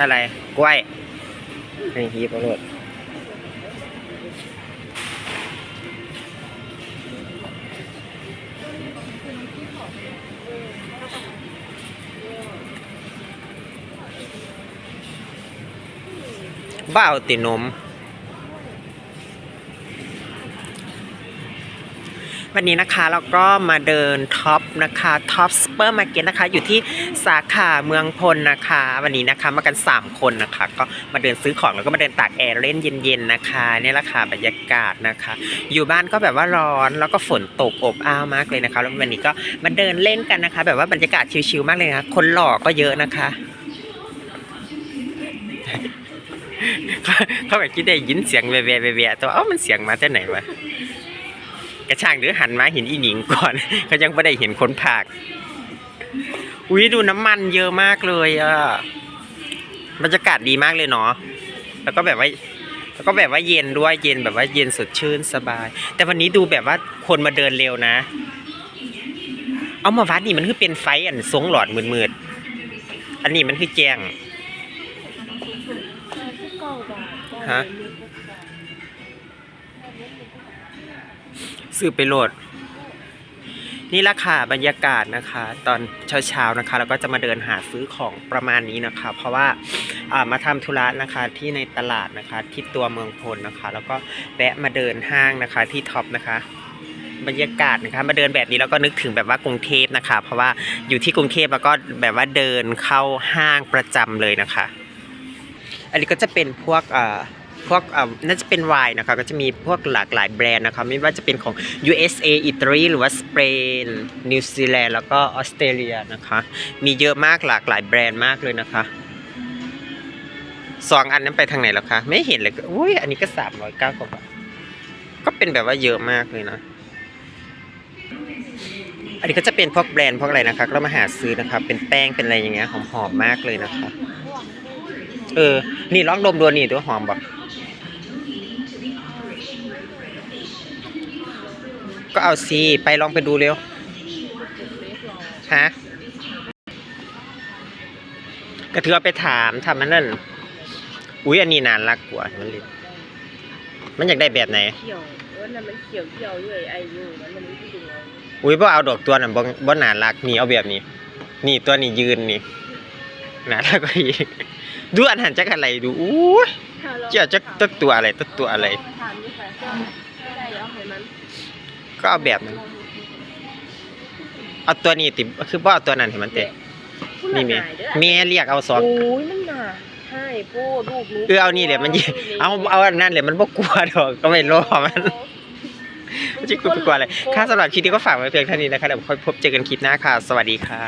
อะไรกล้วยให้ฮีบเอาโลดบ้าเอาตินม วันนี้นะคะเราก็มาเดินท็อปนะคะท็อปสเปอร์มาร์เก็ตนะคะ อยู่ที่สาขาเมืองพลนะคะ วันนี้นะคะมากัน 3 คนนะคะ ก็มาเดินซื้อของแล้วก็มาเดินตากแอร์เล่นเย็นๆนะคะนี่ยแหละค่ะบรรยากาศนะคะ อยู่บ้านก็แบบว่าร้อนแล้วก็ฝนตกอบอ้าวมากเลยนะคะแล้ววันนี้ก็มาเดินเล่นกันนะคะ แบบว่าบรรยากาศชิลๆมากเลยนะคะคนหล่อก็เยอะนะคะเขาแบบคิดได้ยินเสียงแว่ๆแว่ๆแต่ว่าเอ้ามันเสียงมาจากไหนวะ กระช่างหรือหันมาเห็นอีหนิงก่อน เขายังไม่ได้เห็นคนผากอุ้ยดูน้ำมันเยอะมากเลยอะบรรยากาศดีมากเลยเนาะแล้วก็แบบว่าแล้วก็แบบว่าเย็นด้วยเย็นแบบว่าเย็นสดชื่นสบาย แต่วันนี้ดูแบบว่าคนมาเดินเร็วนะ เอามาวัดนี่มันคือเป็นไฟอันสงหลอดมืดๆอันนี้มันคือแจ้งฮะ ซื้อไปโหลด นี่ละค่ะบรรยากาศนะคะ ตอนเช้าๆนะคะเราก็จะมาเดินหาซื้อของประมาณนี้นะคะ เพราะว่าามาทำธุระนะคะที่ในตลาดนะคะ ที่ตัวเมืองพลนะคะ แล้วก็แวะมาเดินห้างนะคะที่ท็อปนะคะบรรยากาศนะคะมาเดินแบบนี้แล้วก็นึกถึงแบบว่ากรุงเทพนะคะ เพราะว่าอยู่ที่กรุงเทพแล้วก็แบบว่าเดินเข้าห้างประจำเลยนะคะ อันนี้ก็จะเป็นพวกอ่อ พวกน่าจะเป็นไวน์นะคะก็จะมีพวกหลากหลายแบรนด์นะคะไม่ว่าจะเป็นของ USA อิตาลีหรือว่าสเปนนิวซีแลนด์แล้วก็ออสเตรเลียนะคะมีเยอะมากหลากหลายแบรนด์มากเลยนะคะสองอันนั้นไปทางไหนแล้วคะไม่เห็นเลยอุ้ยอันนี้ก็สามร้อยเก้ากว่าบาทก็เป็นแบบว่าเยอะมากเลยนะ อันนี้ก็จะเป็นพวกแบรนด์พวกอะไรนะคะก็มาหาซื้อนะคะเป็นแป้งเป็นอะไรอย่างเงี้ยหอมๆมากเลยนะคะ เออ นี่ลองดมดูนี่ตัวหอมบอก ก็เอาสิไปลองไปดูเร็วฮะก็ถือเอาไปถามทำมันนั่น อุ้ยอันนี้นานรักกว่ามันเลยมันอยากได้แบบไหนเขียวเออนั่นมันเขียวเขียวอยู่ไอ้ไอ้อยู่มันมันไม่ได้ดูเอาอุ้ยบ่เอาดอกตัวนั้นบ่บ่น่ารักนี่เอาแบบนี้ นี่ตัวนี้ยืนนี่น่ารักกว่าอีกดูอันหันจักอะไรดูอู้ยเจ้าจักตัวตัวอะไรตัวตัวอะไรถามนี่ค่ะเจ้าไม่ได้เอาให้มัน ก็เอาแบบนั้นเอาตัวนี้ติคือบ่เอาตัวนั้นให้มันเตะนี่แม่แม่เรียกเอาสอง โอ้ยมันหนาให้โป้ลูกลูกเออเอานี่แหละมันยิเอาเอาอันนั้นแหละมันบ่กลัวดอกก็ไม่รอมันไม่ใช่กลัวไปกลัวอะไรค่ะสำหรับคลิปนี้ก็ฝากไว้เพียงเท่านี้นะคะเดี๋ยวค่อยพบเจอกันคลิปหน้าค่ะ สวัสดีค่ะ